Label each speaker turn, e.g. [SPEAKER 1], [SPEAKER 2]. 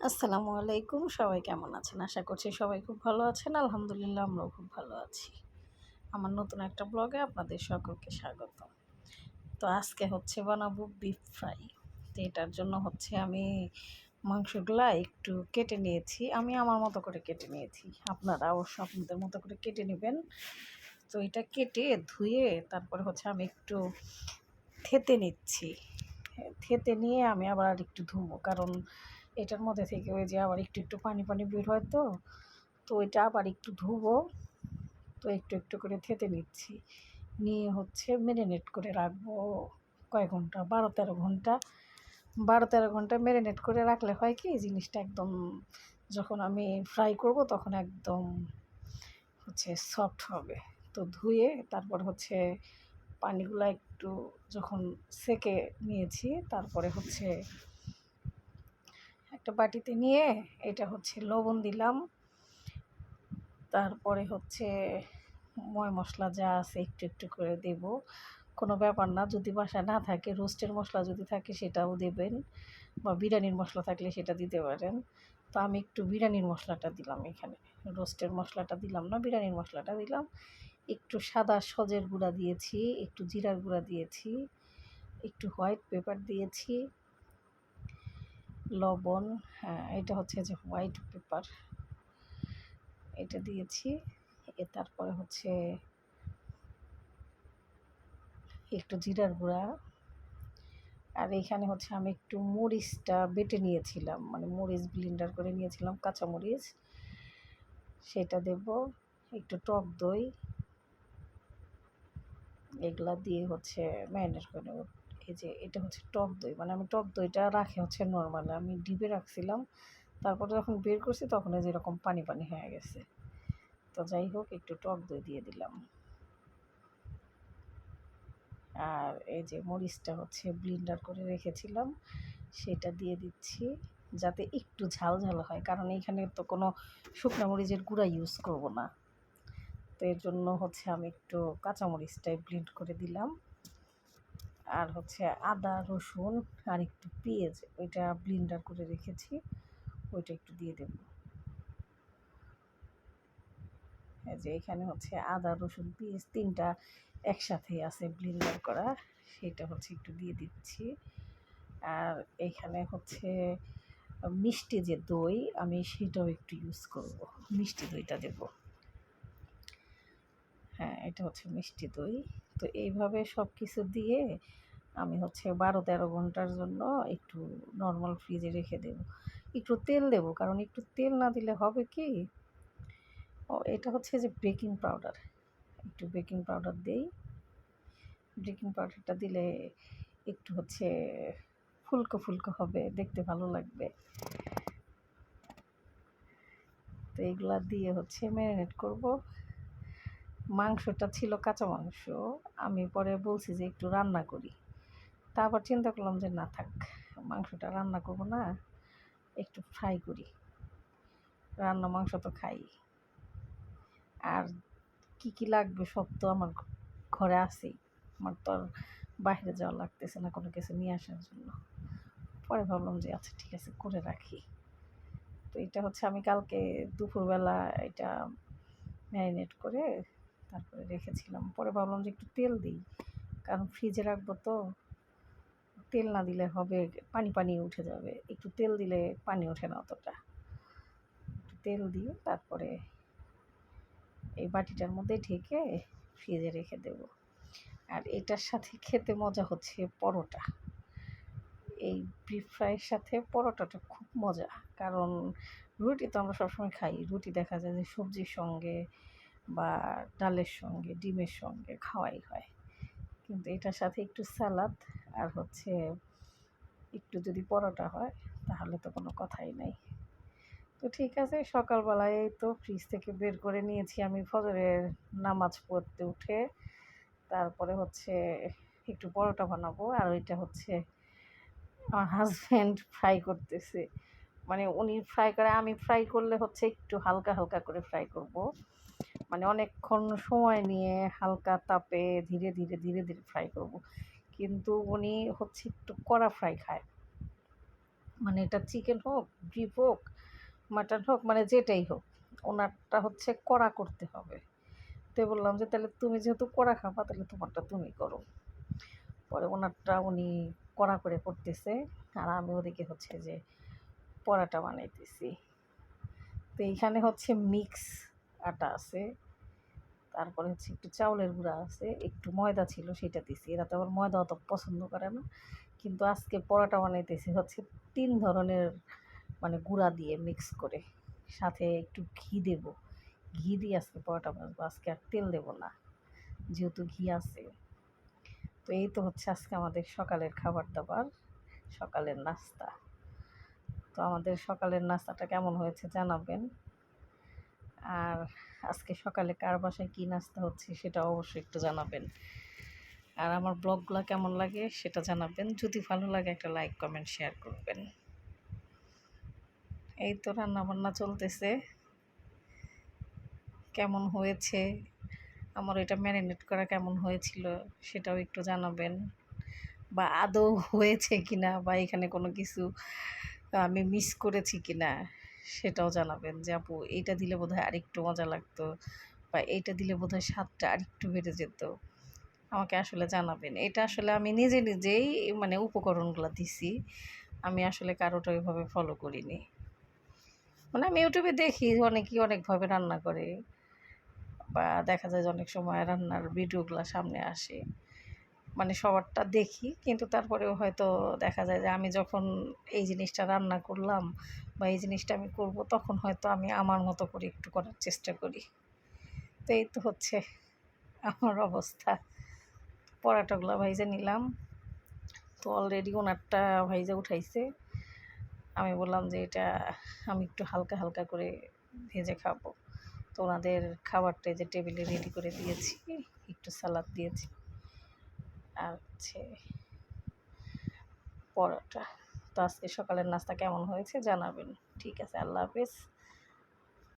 [SPEAKER 1] আসসালামু আলাইকুম, সবাই কেমন আছেন? আশা করছি সবাই খুব ভালো আছেন। আলহামদুলিল্লাহ আমরাও খুব ভালো আছি। আমার নতুন একটা ব্লগে আপনাদের সকলকে স্বাগত। তো আজকে হচ্ছে বানাবো বিফ ফ্রাই তো এটার জন্য হচ্ছে আমি মাংসগুলা একটু কেটে নিয়েছি। আমি আমার মতো করে কেটে নিয়েছি। আপনারা অবশ্য আপনাদের মতো করে কেটে নেবেন। তো এটা কেটে ধুয়ে তারপরে হচ্ছে আমি একটু থেতে নিচ্ছি। থেতে নিয়ে আমি আবার আর একটু ধুবো। কারণ এটার মধ্যে থেকে ওই যে আবার একটু একটু পানি পানি বের হয় তো তো ওইটা আবার একটু ধুবো, তো একটু একটু করে থেতে নিচ্ছি। নিয়ে হচ্ছে ম্যারিনেট করে রাখব কয়েক ঘণ্টা? বারো, তেরো ঘণ্টা। বারো, তেরো ঘণ্টা ম্যারিনেট করে রাখলে হয় কি, জিনিসটা একদম যখন আমি ফ্রাই করব তখন একদম হচ্ছে সফট হবে। তো ধুয়ে তারপর হচ্ছে পানিগুলো একটু যখন সেকে নিয়েছি, তারপরে হচ্ছে একটা বাটিতে নিয়ে এটা হচ্ছে লবণ দিলাম। তারপরে হচ্ছে ময় মশলা যা আছে একটু একটু করে দেব। কোনো ব্যাপার না, যদি বাসা না থাকে, রোস্টের মশলা যদি থাকে সেটাও দেবেন বা বিরিয়ানির মশলা থাকলে সেটা দিতে পারেন। তো আমি একটু বিরিয়ানির মশলাটা দিলাম এখানে। রোস্টের মশলাটা দিলাম না, বিরিয়ানির মশলাটা দিলাম। একটু সাদা সজের গুঁড়া দিয়েছি, একটু জিরার গুঁড়া দিয়েছি, একটু হোয়াইট পেপার দিয়েছি। লবণ হ্যাঁ এটা হচ্ছে যে হোয়াইট পেপার। এটা দিয়েছি। এ তারপরে হচ্ছে একটু জিরার গুঁড়া। আর এখানে হচ্ছে আমি একটু মরিচটা বেটে নিয়েছিলাম মানে মরিচ ব্লিন্ডার করে নিয়েছিলাম, কাঁচা মরিচ। সেটা দেব, একটু টক দই। এগুলা দিয়ে হচ্ছে ম্যারিনেট করে নেব। যে এটা হচ্ছে টক দই। মানে আমি টক দইটা রাখি হচ্ছে নর্মাল আমি ডিপে রাখছিলাম, তারপরে যখন বের করছি তখন যেরকম পানি পানি হয়ে গেছে। তো যাই হোক, একটু টক দই দিয়ে দিলাম। আর এই যে মরিচটা হচ্ছে ব্লিন্ডার করে রেখেছিলাম, সেটা দিয়ে দিচ্ছি যাতে একটু ঝাল ঝাল হয়। কারণ এইখানে তো কোনো শুকনো মরিচের গুঁড়া ইউজ করব না। তো এর জন্য হচ্ছে আমি একটু কাঁচামরিচটাই ব্লিন্ড করে দিলাম। আর হচ্ছে আদা, রসুন আর একটু পেঁয়াজ, ওইটা ব্লিন্ডার করে রেখেছি, ওইটা একটু দিয়ে দেব। যে এখানে হচ্ছে আদা, রসুন, পেঁয়াজ তিনটা একসাথে আছে ব্লিন্ডার করা, সেটা হচ্ছে একটু দিয়ে দিচ্ছি। আর এখানে হচ্ছে মিষ্টি যে দই, আমি সেটাও একটু ইউজ করব, মিষ্টি দইটা দেব। হ্যাঁ এটা হচ্ছে মিষ্টি দই। তো এইভাবে সব কিছু দিয়ে আমি হচ্ছে বারো তেরো ঘণ্টার জন্য একটু নর্মাল ফ্রিজে রেখে দেব। একটু তেল দেব, কারণ একটু তেল না দিলে হবে কি? ও, এটা হচ্ছে যে বেকিং পাউডার একটু বেকিং পাউডার দিই। বেকিং পাউডারটা দিলে একটু হচ্ছে ফুলকো ফুলকো হবে, দেখতে ভালো লাগবে। তো এইগুলা দিয়ে হচ্ছে ম্যারিনেট করব। মাংসটা ছিল কাঁচা মাংস। আমি পরে বলছি যে একটু রান্না করি। তা আবার চিন্তা করলাম যে না থাক, মাংসটা রান্না করব না, একটু ফ্রাই করি। রান্না মাংস তো খাই। আর কি কি লাগবে সব তো আমার ঘরে আছেই। আমার তো আর বাইরে যাওয়া লাগতেছে না কোনো কিছু নিয়ে আসার জন্য। পরে ভাবলাম যে আচ্ছা ঠিক আছে, করে রাখি। তো এটা হচ্ছে আমি কালকে দুপুরবেলা এটা ম্যারিনেট করে তারপরে রেখেছিলাম। পরে ভাবলাম যে একটু তেল দিই, কারণ ফ্রিজে রাখব তো। তেল না দিলে হবে, পানি পানি উঠে যাবে। একটু তেল দিলে পানি ওঠে না অতটা। একটু তেল দিয়ে তারপরে এই বাটিটার মধ্যে ঢেকে ফ্রিজে রেখে দেব। আর এটার সাথে খেতে মজা হচ্ছে পরোটা। এই বিফ ফ্রাইয়ের সাথে পরোটাটা খুব মজা, কারণ রুটি তো আমরা সবসময় খাই। রুটি দেখা যায় যে সবজির সঙ্গে বা ডালের সঙ্গে, ডিমের সঙ্গে খাওয়াই হয়। কিন্তু এটার সাথে একটু স্যালাদ আর হচ্ছে একটু যদি পরোটা হয়, তাহলে তো কোনো কথাই নাই। তো ঠিক আছে, সকালবেলায় তো ফ্রিজ থেকে বের করে নিয়েছি আমি ফজরের নামাজ পড়তে উঠে। তারপরে হচ্ছে একটু পরোটা বানাবো আর ওইটা হচ্ছে আমার হাজব্যান্ড ফ্রাই করতেছে। মানে উনি ফ্রাই করে, আমি ফ্রাই করলে হচ্ছে একটু হালকা হালকা করে ফ্রাই করব। মানে অনেকক্ষণ সময় নিয়ে হালকা তাপে ধীরে ধীরে ধীরে ধীরে ফ্রাই করব। কিন্তু উনি হচ্ছে একটু কড়া ফ্রাই খায়। মানে এটা চিকেন হোক বিফ হোক মাটন হোক মানে যেটাই হোক, ওনারটা হচ্ছে কড়া করতে হবে। তো বললাম যে, তাহলে তুমি যেহেতু কড়া খাবা, তাহলে তোমারটা তুমি করো। পরে ওনারটা উনি কড়া করে করতেছে, আর আমি ওদিকে হচ্ছে যে পরাটা বানাইতেছি। তো এইখানে হচ্ছে মিক্স আটা আছে, তারপরে হচ্ছে একটু চাউলের গুঁড়া আছে, একটু ময়দা ছিল সেটা দিছি। এরা তো আবার ময়দা অত পছন্দ করে না। কিন্তু আজকে পরোটা বানাইতেছি হচ্ছে তিন ধরনের মানে গুঁড়া দিয়ে মিক্স করে। সাথে একটু ঘি দেব। ঘি দিয়ে আজকে পরোটা বানাবো। আজকে আর তেল দেব না, যেহেতু ঘি আছে। তো এই তো হচ্ছে আজকে আমাদের সকালের খাবার দাবার, সকালের নাস্তা। তো আমাদের সকালের নাস্তাটা কেমন হয়েছে জানাবেন। আর আজকে সকালে কার বাসায় কী নাস্তা হচ্ছে সেটা অবশ্যই একটু জানাবেন। আর আমার ব্লগগুলো কেমন লাগে সেটা জানাবেন। যদি ভালো লাগে একটা লাইক, কমেন্ট, শেয়ার করবেন। এই তো রান্না বান্না চলতেছে। কেমন হয়েছে? আমার এটা ম্যারিনেট করা কেমন হয়েছিল সেটাও একটু জানাবেন। বা আদৌ হয়েছে কিনা বা এখানে কোনো কিছু আমি মিস করেছি কিনা সেটাও জানাবেন যে, আপু, এইটা দিলে বোধহয় আরেকটু মজা লাগতো বা এইটা দিলে বোধ হয় স্বাদটা আরেকটু বেড়ে যেত। আমাকে আসলে জানাবেন। এটা আসলে আমি নিজে নিজেই মানে উপকরণগুলো দিছি। আমি আসলে কারোটা ওইভাবে ফলো করিনি। মানে আমি ইউটিউবে দেখি অনেকেই অনেকভাবে রান্না করে বা দেখা যায় যে অনেক সময় রান্নার ভিডিওগুলো সামনে আসে। মানে সবারটা দেখি, কিন্তু তারপরেও হয়তো দেখা যায় যে আমি যখন এই জিনিসটা রান্না করলাম বা এই জিনিসটা আমি করব, তখন হয়তো আমি আমার মতো করে একটু করার চেষ্টা করি। তো এই তো হচ্ছে আমার অবস্থা। পরাটাগুলো ভাইজে নিলাম। তো অলরেডি ওনারটা ভাইজে উঠাইছে। আমি বললাম যে এটা আমি একটু হালকা হালকা করে ভেজে খাব। তো ওনাদের খাবারটা যে টেবিলে রেডি করে দিয়েছি, একটু সালাদ দিয়েছি। হচ্ছে পরোটা। তো আজকে সকালের নাস্তা কেমন হয়েছে জানাবেন। ঠিক আছে আল্লাহ হাফেজ।